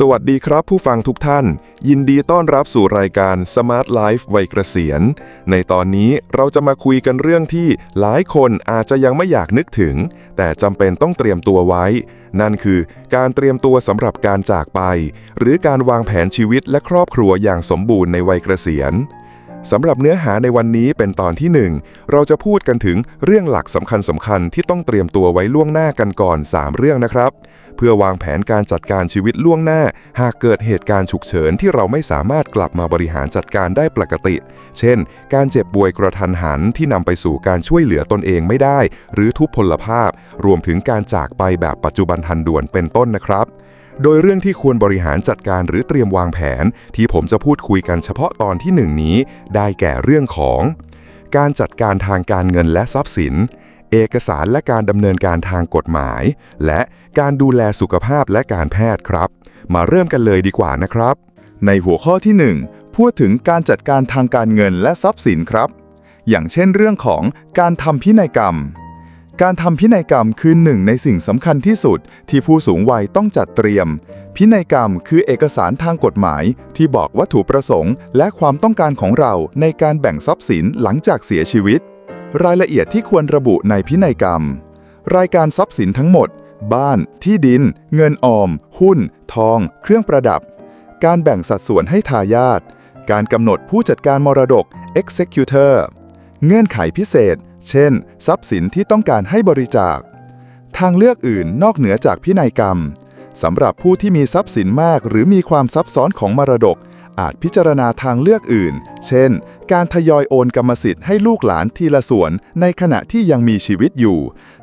สวัสดีครับผู้ฟังทุกท่าน ยินดีต้อนรับสู่รายการ Smart Life วัยเกษียณ ในตอนนี้เราจะมาคุยกันเรื่องที่หลายคนอาจจะยังไม่อยากนึกถึง แต่จำเป็นต้องเตรียมตัวไว้ นั่นคือการเตรียมตัวสำหรับการจากไป หรือการวางแผนชีวิตและครอบครัวอย่างสมบูรณ์ในวัยเกษียณ สำหรับเนื้อหาในวันนี้เป็นตอนที่ 1 เราจะพูดกันถึงเรื่องหลักสำคัญสำคัญๆที่ต้องเตรียมตัวไว้ล่วงหน้ากันก่อน 3 เรื่องนะครับ เพื่อวางแผนการจัดการชีวิตล่วงหน้า หากเกิดเหตุการณ์ฉุกเฉินที่เราไม่สามารถกลับมาบริหารจัดการได้ปกติ เช่น การเจ็บป่วยกระทันหันที่นำไปสู่การช่วยเหลือตนเองไม่ได้ หรือทุพพลภาพ รวมถึงการจากไปแบบปัจจุบันทันด่วนเป็นต้นนะครับ โดยเรื่องที่ควรบริหารจัดการหรือเตรียมวางแผน ที่ผมจะพูดคุยกันเฉพาะตอนที่หนึ่งนี้ ได้แก่เรื่องของ การจัดการทางการเงินและทรัพย์สิน เอกสารและการดำเนินการทางกฎหมาย และการดูแลสุขภาพและการแพทย์ครับ มาเริ่มกันเลยดีกว่านะครับ ในหัวข้อที่ 1 พูดถึงการจัดการทางการเงินและทรัพย์สินครับ อย่างเช่นเรื่องของการทำพินัยกรรม การทำพินัยกรรมคือหนึ่งในสิ่งสำคัญที่สุดที่ผู้สูงวัยต้องจัดเตรียม พินัยกรรมคือเอกสารทางกฎหมาย ที่บอกวัตถุประสงค์ และความต้องการของเราในการแบ่งทรัพย์สินหลังจากเสียชีวิต รายละเอียดที่ควรระบุในพินัยกรรม รายการทรัพย์สินทั้งหมด บ้าน ที่ดิน เงินออม หุ้น ทอง เครื่องประดับ การแบ่งสัดส่วนให้ทายาทการกำหนดผู้จัดการมรดก executor เงื่อนไขพิเศษ เช่น ทรัพย์สินที่ต้องการให้บริจาค ทางเลือกอื่นนอกเหนือจากพินัยกรรมสำหรับผู้ที่มีทรัพย์สินมากหรือมีความซับซ้อนของมรดก อาจพิจารณาทางเลือกอื่น เช่น การทยอยโอนกรรมสิทธิ์ให้ลูกหลานทีละส่วนในขณะที่ยังมีชีวิตอยู่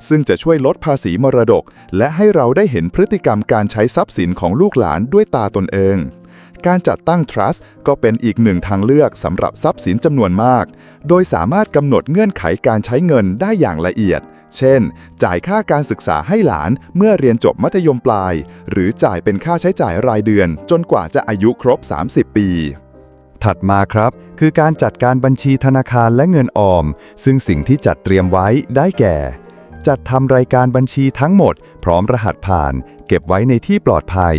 ซึ่งจะช่วยลดภาษีมรดก และให้เราได้เห็นพฤติกรรมการใช้ทรัพย์สินของลูกหลานด้วยตาตนเอง การจัดตั้ง trust ก็เป็นอีกหนึ่งทางเลือกสำหรับทรัพย์สินจำนวนมาก โดยสามารถกำหนดเงื่อนไขการใช้เงินได้อย่างละเอียด เช่น จ่ายค่าการศึกษาให้หลานเมื่อเรียนจบมัธยมปลาย หรือจ่ายเป็นค่าใช้จ่ายรายเดือน จนกว่าจะอายุครบ 30 ปีถัดมาครับ คือการจัดการบัญชีธนาคารและเงินออม ซึ่งสิ่งที่จัดเตรียมไว้ได้แก่ จัดทำรายการบัญชีทั้งหมด พร้อมรหัสผ่าน เก็บไว้ในที่ปลอดภัย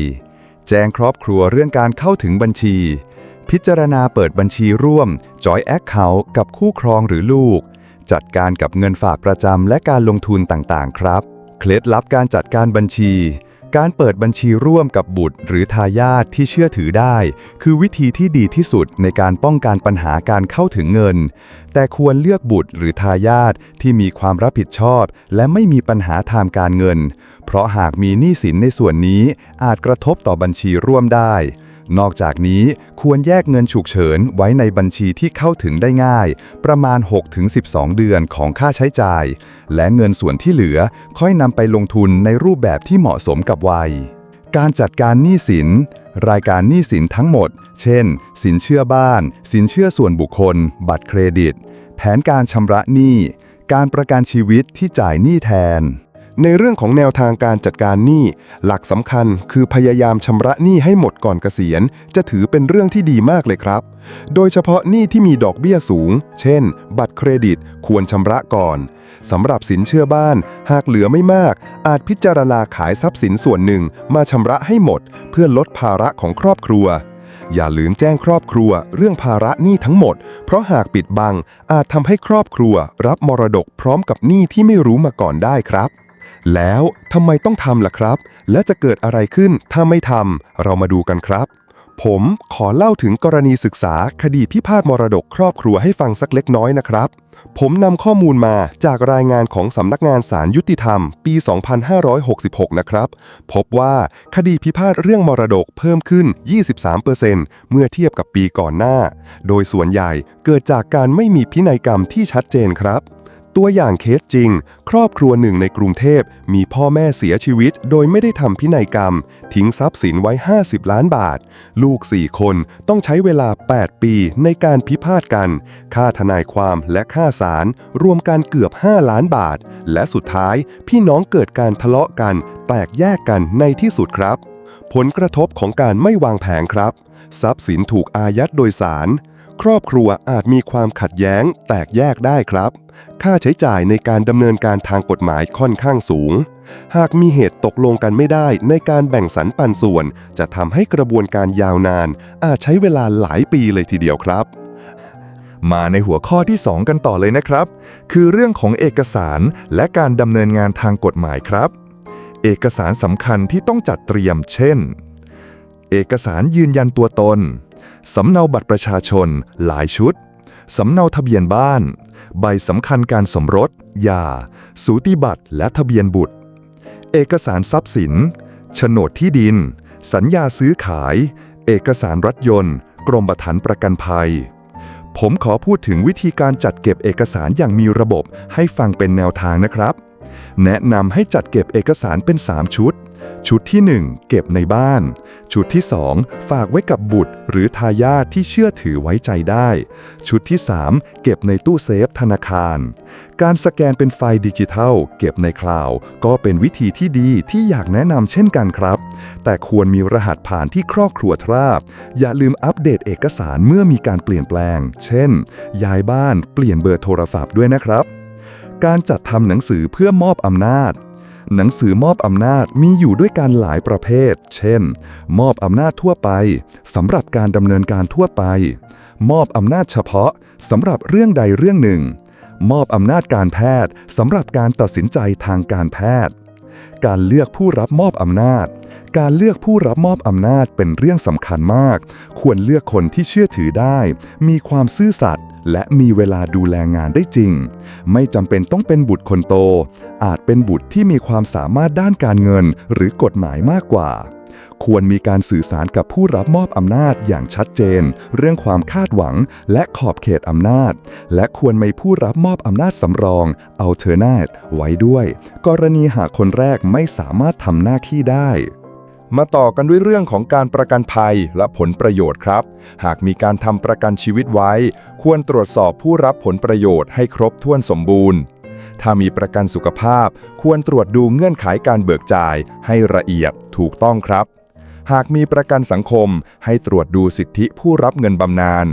แจ้งครอบครัวเรื่องการเข้าถึงบัญชี พิจารณาเปิดบัญชีร่วม Joint Account กับคู่ครองหรือลูก จัดการกับเงินฝากประจำและการลงทุนต่างๆ ครับ เคล็ดลับการจัดการบัญชี การเปิดบัญชีร่วมกับบุตร หรือทายาทที่เชื่อถือได้ คือวิธีที่ดีที่สุดในการป้องกันปัญหาการเข้าถึงเงิน แต่ควรเลือกบุตรหรือทายาทที่มีความรับผิดชอบ และไม่มีปัญหาทางการเงิน เพราะหากมีหนี้สินในส่วนนี้อาจกระทบต่อบัญชีร่วมได้ นอกจากนี้ควรแยกเงินฉุกเฉินไว้ในบัญชีที่เข้าถึงได้ง่าย ประมาณ 6-12 เดือนของค่าใช้จ่าย และเงินส่วนที่เหลือค่อยนำไปลงทุนในรูปแบบที่เหมาะสมกับวัย การจัดการหนี้สิน รายการหนี้สินทั้งหมด เช่น สินเชื่อบ้าน สินเชื่อส่วนบุคคล บัตรเครดิต แผนการชำระหนี้ การประกันชีวิตที่จ่ายหนี้แทน ในเรื่องของแนวทางการจัดการหนี้ หลักสำคัญคือพยายามชำระหนี้ให้หมดก่อนเกษียณ จะถือเป็นเรื่องที่ดีมากเลยครับ โดยเฉพาะหนี้ที่มีดอกเบี้ยสูง เช่น บัตรเครดิตควรชำระก่อนสำหรับสินเชื่อบ้าน หากเหลือไม่มาก อาจพิจารณาขายทรัพย์สินส่วนหนึ่งมาชำระให้หมด เพื่อลดภาระของครอบครัวอย่าลืมแจ้งครอบครัวเรื่องภาระหนี้ทั้งหมด เพราะหากปิดบังอาจทำให้ครอบครัวรับมรดกพร้อมกับหนี้ที่ไม่รู้มาก่อนได้ครับ แล้วทำไมต้องทำล่ะครับ และจะเกิดอะไรขึ้นถ้าไม่ทำเรามาดูกันครับ ผมขอเล่าถึงกรณีศึกษาคดีพิพาทมรดกครอบครัวให้ฟังสักเล็กน้อยนะครับ ผมนำข้อมูลมาจากรายงานของสำนักงานศาลยุติธรรม ปี 2566 นะครับ พบว่าคดีพิพาทเรื่องมรดกเพิ่มขึ้น 23%เมื่อเทียบกับปีก่อนหน้า โดยส่วนใหญ่เกิดจากการไม่มีพินัยกรรมที่ชัดเจนครับ ตัวอย่างเคสจริง ครอบครัวหนึ่งในกรุงเทพมีพ่อแม่เสียชีวิต โดยไม่ได้ทำพินัยกรรม ทิ้งทรัพย์สินไว้ 50 ล้านบาท ลูก 4 คนต้องใช้เวลา 8 ปีในการพิพาทกัน ค่าทนายความและค่าศาลรวมกันเกือบ 5 ล้านบาท และสุดท้ายพี่น้องเกิดการทะเลาะกัน แตกแยกกันในที่สุดครับ ผลกระทบของการไม่วางแผนครับ ทรัพย์สินถูกอายัดโดยสาร ครอบครัวอาจมีความขัดแย้งแตกแยกได้ครับ ค่าใช้จ่ายในการดำเนินการทางกฎหมายค่อนข้างสูง หากมีเหตุตกลงกันไม่ได้ในการแบ่งสรรปันส่วน จะทำให้กระบวนการยาวนาน อาจใช้เวลาหลายปีเลยทีเดียวครับ มาในหัวข้อที่ 2 กันต่อเลยนะครับ คือเรื่องของเอกสารและการดำเนินงานทางกฎหมายครับ เอกสารสำคัญที่ต้องจัดเตรียม เช่น เอกสารยืนยันตัวตน สำเนาบัตรประชาชน หลายชุด สำเนาทะเบียนบ้าน ใบสำคัญการสมรสหย่า สูติบัตรและทะเบียนบุตร เอกสารทรัพย์สิน โฉนดที่ดิน สัญญาซื้อขาย เอกสารรถยนต์ กรมธรรม์ประกันภัย ผมขอพูดถึงวิธีการจัดเก็บเอกสารอย่างมีระบบให้ฟังเป็นแนวทางนะครับ แนะนำให้จัดเก็บเอกสารเป็น 3 ชุด ชุดที่ 1 เก็บในบ้าน ชุดที่ 2 ฝากไว้กับบุตร หรือทายาทที่เชื่อถือไว้ใจได้ ชุดที่ 3 เก็บในตู้เซฟธนาคาร การสแกนเป็นไฟล์ดิจิทัล เก็บในคลาวก็เป็นวิธีที่ดีที่อยากแนะนำเช่นกันครับ แต่ควรมีรหัสผ่านที่ครอบครัวทราบ อย่าลืมอัปเดตเอกสารเมื่อมีการเปลี่ยนแปลง เช่น ย้ายบ้านเปลี่ยนเบอร์โทรศัพท์ด้วยนะครับ การจัดทำหนังสือเพื่อมอบอำนาจ หนังสือมอบอำนาจมีอยู่ด้วยกันหลายประเภท เช่น มอบอำนาจทั่วไปสำหรับการดำเนินการทั่วไป มอบอำนาจเฉพาะสำหรับเรื่องใดเรื่องหนึ่ง มอบอำนาจการแพทย์สำหรับการตัดสินใจทางการแพทย์ การเลือกผู้รับมอบอำนาจ การเลือกผู้รับมอบอำนาจเป็นเรื่องสำคัญมาก ควรเลือกคนที่เชื่อถือได้ มีความซื่อสัตย์ และมีเวลาดูแลงานได้จริง ไม่จำเป็นต้องเป็นบุตรคนโต อาจเป็นบุตรที่มีความสามารถด้านการเงินหรือกฎหมายมากกว่า ควรมีการสื่อสารกับผู้รับมอบอำนาจอย่างชัดเจน เรื่องความคาดหวังและขอบเขตอำนาจ และควรมีผู้รับมอบอำนาจสำรอง alternate ไว้ด้วย กรณีหากคนแรกไม่สามารถทำหน้าที่ได้ มาต่อกันด้วยเรื่องของการประกันภัยและผลประโยชน์ครับ หากมีการทำประกันชีวิตไว้ ควรตรวจสอบผู้รับผลประโยชน์ให้ครบถ้วนสมบูรณ์ ถ้ามีประกันสุขภาพ ควรตรวจดูเงื่อนไขการเบิกจ่ายให้ละเอียดถูกต้องครับ หากมีประกันสังคม ให้ตรวจดูสิทธิผู้รับเงินบำนาญ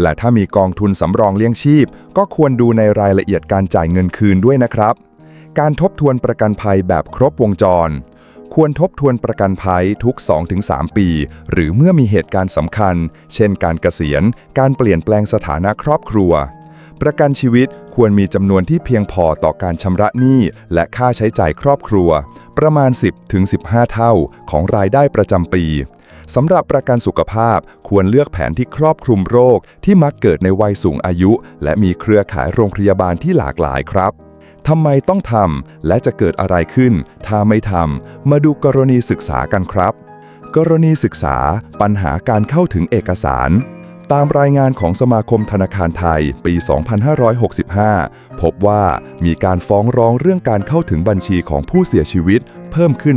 และถ้ามีกองทุนสำรองเลี้ยงชีพ ก็ควรดูในรายละเอียดการจ่ายเงินคืนด้วยนะครับ การทบทวนประกันภัยแบบครบวงจร ควรทบทวนประกันภัยทุก 2-3 ปี หรือเมื่อมีเหตุการณ์สำคัญ เช่นการเกษียณ การเปลี่ยนแปลงสถานะครอบครัว ประกันชีวิตควรมีจำนวนที่เพียงพอต่อการชำระหนี้และค่าใช้จ่ายครอบครัว ประมาณ 10-15 เท่าของรายได้ประจำปีสำหรับประกันสุขภาพควรเลือกแผนที่ครอบคลุมโรคที่มักเกิดในวัยสูงอายุ และมีเครือข่ายโรงพยาบาลที่หลากหลายครับ ทำไมต้องทำและจะเกิดอะไรขึ้น ถ้าไม่ทำมาดูกรณีศึกษากันครับ กรณีศึกษาปัญหาการเข้าถึงเอกสาร ตามรายงานของสมาคมธนาคารไทยปี 2565 พบว่ามีการฟ้องร้องเรื่องการเข้าถึงบัญชีของผู้เสียชีวิตเพิ่มขึ้น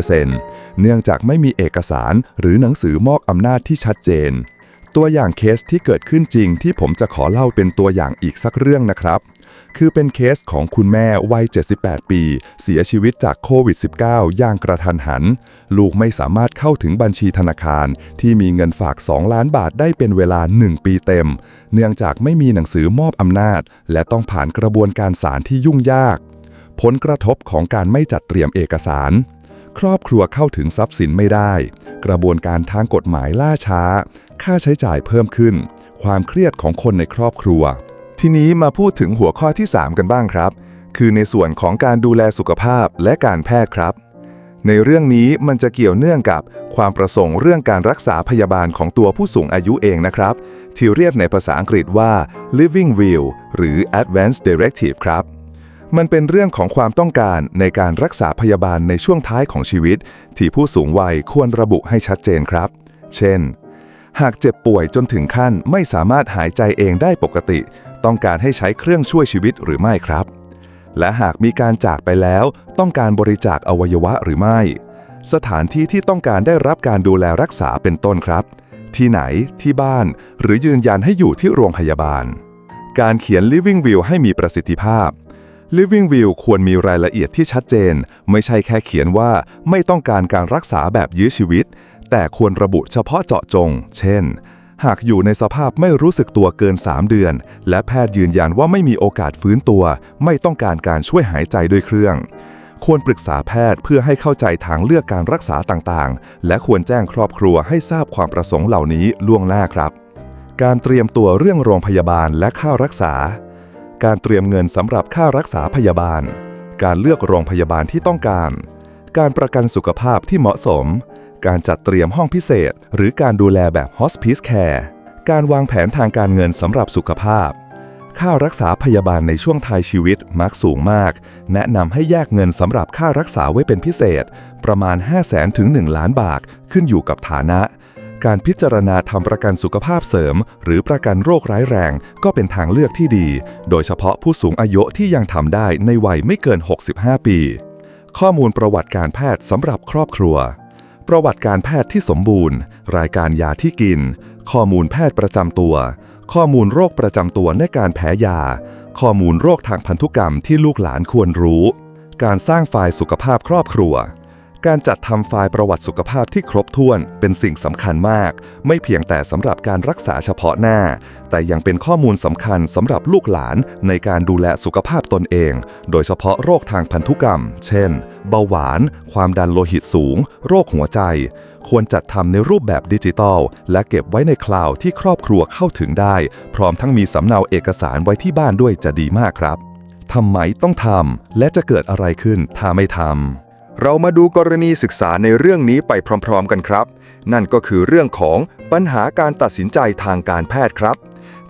35%เนื่องจากไม่มีเอกสารหรือหนังสือมอบอำนาจที่ชัดเจน ตัวอย่างเคสที่เกิดขึ้นจริงที่ผมจะขอเล่าเป็นตัวอย่างอีกสักเรื่องนะครับ คือเป็นเคสของคุณแม่วัย 78 ปี เสียชีวิตจากโควิด -19 อย่างกระทันหัน ลูกไม่สามารถเข้าถึงบัญชีธนาคาร ที่มีเงินฝาก 2 ล้านบาทได้เป็นเวลา 1 ปีเต็ม เนื่องจากไม่มีหนังสือมอบอำนาจ และต้องผ่านกระบวนการศาลที่ยุ่งยาก ผลกระทบของการไม่จัดเตรียมเอกสาร ครอบครัวเข้าถึงทรัพย์สินไม่ได้ กระบวนการทางกฎหมายล่าช้า ค่าใช้จ่ายเพิ่มขึ้น ความเครียดของคนในครอบครัว ทีนี้มาพูดถึงหัวข้อที่ 3 กันบ้างครับ คือในส่วนของการดูแลสุขภาพและการแพทย์ครับ ในเรื่องนี้มันจะเกี่ยวเนื่องกับความประสงค์เรื่องการรักษาพยาบาลของตัวผู้สูงอายุเองนะครับ ที่เรียกในภาษาอังกฤษว่า living will หรือ advanced directive ครับมันเป็นเรื่องของความต้องการในการรักษาพยาบาลในช่วงท้ายของชีวิต ที่ผู้สูงวัยควรระบุให้ชัดเจนครับ เช่น หากเจ็บป่วยจนถึงขั้นไม่สามารถหายใจเองได้ปกติ ต้องการให้ใช้เครื่องช่วยชีวิตหรือไม่ครับ และหากมีการจากไปแล้ว ต้องการบริจาคอวัยวะหรือไม่ สถานที่ที่ต้องการได้รับการดูแลรักษาเป็นต้นครับ ที่ไหน ที่บ้าน หรือยืนยันให้อยู่ที่โรงพยาบาล การเขียน Living Will ให้มีประสิทธิภาพ Living Will ควรมีรายละเอียดที่ชัดเจน ไม่ใช่แค่เขียนว่าไม่ต้องการการรักษาแบบยื้อชีวิต แต่ควรระบุเฉพาะเจาะจง เช่น หากอยู่ในสภาพไม่รู้สึกตัวเกิน 3 เดือน และแพทย์ยืนยันว่าไม่มีโอกาสฟื้นตัว ไม่ต้องการการช่วยหายใจด้วยเครื่อง ควรปรึกษาแพทย์เพื่อให้เข้าใจทางเลือกการรักษาต่างๆ และควรแจ้งครอบครัวให้ทราบความประสงค์เหล่านี้ล่วงหน้าครับ การเตรียมตัวเรื่องโรงพยาบาลและค่ารักษา การเตรียมเงินสำหรับค่ารักษาพยาบาล การเลือกโรงพยาบาลที่ต้องการ การประกันสุขภาพที่เหมาะสม การจัดเตรียมห้องพิเศษ หรือการดูแลแบบ Hospice Care การวางแผนทางการเงินสำหรับสุขภาพ ค่ารักษาพยาบาลในช่วงท้ายชีวิตมักสูงมาก แนะนำให้แยกเงินสำหรับค่ารักษาไว้เป็นพิเศษ ประมาณ 5 0 0แสนถึง 1 ล้านบาทขึ้นอยู่กับฐานะ การพิจารณาทำประกันสุขภาพเสริม หรือประกันโรคร้ายแรง ก็เป็นทางเลือกที่ดี โดยเฉพาะผู้สูงอายุที่ยังทำได้ในวัยไม่เกิน 65 ปี ข้อมูลประวัติการแพทย์สำหรับครอบครัว ประวัติการแพทย์ที่สมบูรณ์ รายการยาที่กิน ข้อมูลแพทย์ประจำตัว ข้อมูลโรคประจำตัวในการแพ้ยา ข้อมูลโรคทางพันธุกรรมที่ลูกหลานควรรู้ การสร้างไฟล์สุขภาพครอบครัว การจัดทำไฟล์ประวัติสุขภาพที่ครบถ้วนเป็นสิ่งสำคัญมาก ไม่เพียงแต่สำหรับการรักษาเฉพาะหน้า แต่ยังเป็นข้อมูลสำคัญสำหรับลูกหลานในการดูแลสุขภาพตนเอง โดยเฉพาะโรคทางพันธุกรรม เช่น เบาหวาน ความดันโลหิตสูง โรคหัวใจ ควรจัดทำในรูปแบบดิจิทัล และเก็บไว้ในคลาวด์ที่ครอบครัวเข้าถึงได้ พร้อมทั้งมีสำเนาเอกสารไว้ที่บ้านด้วยจะดีมากครับทำไมต้องทำและจะเกิดอะไรขึ้นถ้าไม่ทำ เรามาดูกรณีศึกษาในเรื่องนี้ไปพร้อม ๆ กันครับ นั่นก็คือเรื่องของปัญหาการตัดสินใจทางการแพทย์ครับ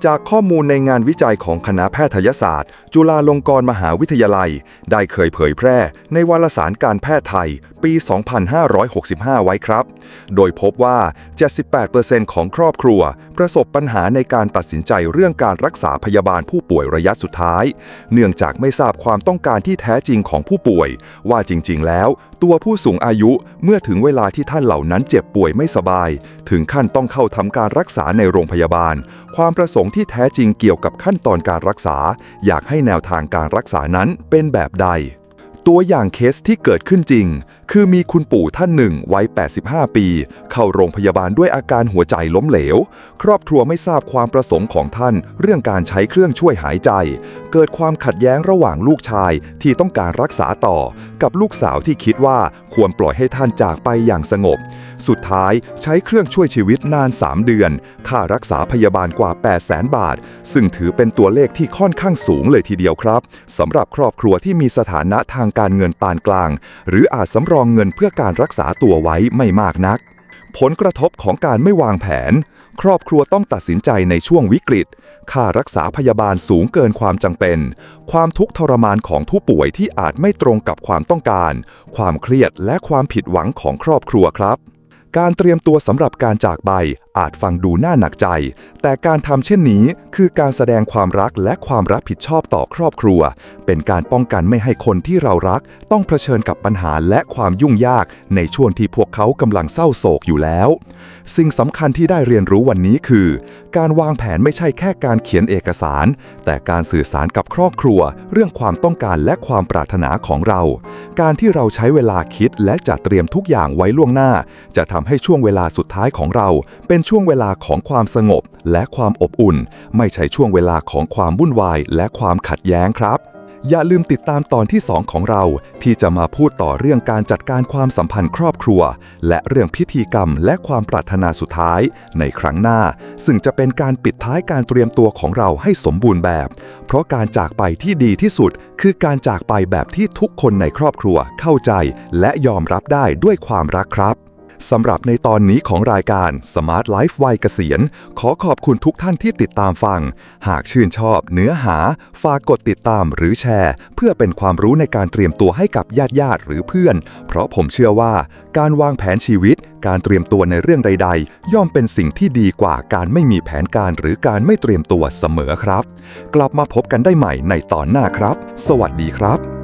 จากข้อมูลในงานวิจัยของคณะแพทยศาสตร์ จุฬาลงกรณ์มหาวิทยาลัย ได้เคยเผยแพร่ในวารสารการแพทย์ไทย ปี 2565 ไว้ครับ โดยพบว่า 78%ของครอบครัว ประสบปัญหาในการตัดสินใจเรื่องการรักษาพยาบาลผู้ป่วยระยะสุดท้าย เนื่องจากไม่ทราบความต้องการที่แท้จริงของผู้ป่วย ว่าจริง ๆ แล้ว ตัวผู้สูงอายุเมื่อถึงเวลาที่ท่านเหล่านั้นเจ็บป่วยไม่สบาย ถึงขั้นต้องเข้าทำการรักษาในโรงพยาบาล ความประสงค์ที่แท้จริงเกี่ยวกับขั้นตอนการรักษา อยากให้แนวทางการรักษานั้นเป็นแบบใด ตัวอย่างเคสที่เกิดขึ้นจริง คือมีคุณปู่ท่านหนึ่งวัย 85 ปี เข้าโรงพยาบาลด้วยอาการหัวใจล้มเหลว ครอบครัวไม่ทราบความประสงค์ของท่าน เรื่องการใช้เครื่องช่วยหายใจ เกิดความขัดแย้งระหว่างลูกชายที่ต้องการรักษาต่อ กับลูกสาวที่คิดว่าควรปล่อยให้ท่านจากไปอย่างสงบ สุดท้ายใช้เครื่องช่วยชีวิตนาน 3 เดือน ค่ารักษาพยาบาลกว่า 8 0 0แสนบาท ซึ่งถือเป็นตัวเลขที่ค่อนข้างสูงเลยทีเดียวครับสำหรับครอบครัวที่มีสถานะทางการเงินปานกลาง หรืออาจสำรองเงินเพื่อการรักษาตัวไว้ไม่มากนัก ผลกระทบของการไม่วางแผน ครอบครัวต้องตัดสินใจในช่วงวิกฤต ค่ารักษาพยาบาลสูงเกินความจำเป็น ความทุกข์ทรมานของผู้ป่วยที่อาจไม่ตรงกับความต้องการ ความเครียดและความผิดหวังของครอบครัวครับ การเตรียมตัวสำหรับการจากไปอาจฟังดูน่าหนักใจ แต่การทำเช่นนี้คือการแสดงความรักและความรับผิดชอบต่อครอบครัว เป็นการป้องกันไม่ให้คนที่เรารัก ต้องเผชิญกับปัญหาและความยุ่งยาก ในช่วงที่พวกเขากำลังเศร้าโศกอยู่แล้ว สิ่งสำคัญที่ได้เรียนรู้วันนี้คือ การวางแผนไม่ใช่แค่การเขียนเอกสาร แต่การสื่อสารกับครอบครัว เรื่องความต้องการและความปรารถนาของเรา การที่เราใช้เวลาคิดและจัดเตรียมทุกอย่างไว้ล่วงหน้า จะทำให้ช่วงเวลาสุดท้ายของเรา เป็นช่วงเวลาของความสงบและความอบอุ่น ไม่ใช่ช่วงเวลาของความวุ่นวายและความขัดแย้งครับ อย่าลืมติดตามตอนที่ 2 ของเรา ที่จะมาพูดต่อเรื่องการจัดการความสัมพันธ์ครอบครัว และเรื่องพิธีกรรมและความปรารถนาสุดท้าย ในครั้งหน้า ซึ่งจะเป็นการปิดท้ายการเตรียมตัวของเราให้สมบูรณ์แบบ เพราะการจากไปที่ดีที่สุด คือการจากไปแบบที่ทุกคนในครอบครัวเข้าใจ และยอมรับได้ด้วยความรักครับ สำหรับในตอนนี้ของรายการ Smart Life วัยเกษียณ ขอขอบคุณทุกท่านที่ติดตามฟัง หากชื่นชอบเนื้อหา ฝากกดติดตามหรือแชร์ เพื่อเป็นความรู้ในการเตรียมตัวให้กับญาติญาติหรือเพื่อน เพราะผมเชื่อว่า การวางแผนชีวิต การเตรียมตัวในเรื่องใด ๆ ย่อมเป็นสิ่งที่ดีกว่าการไม่มีแผนการหรือการไม่เตรียมตัวเสมอครับ กลับมาพบกันได้ใหม่ในตอนหน้าครับ สวัสดีครับ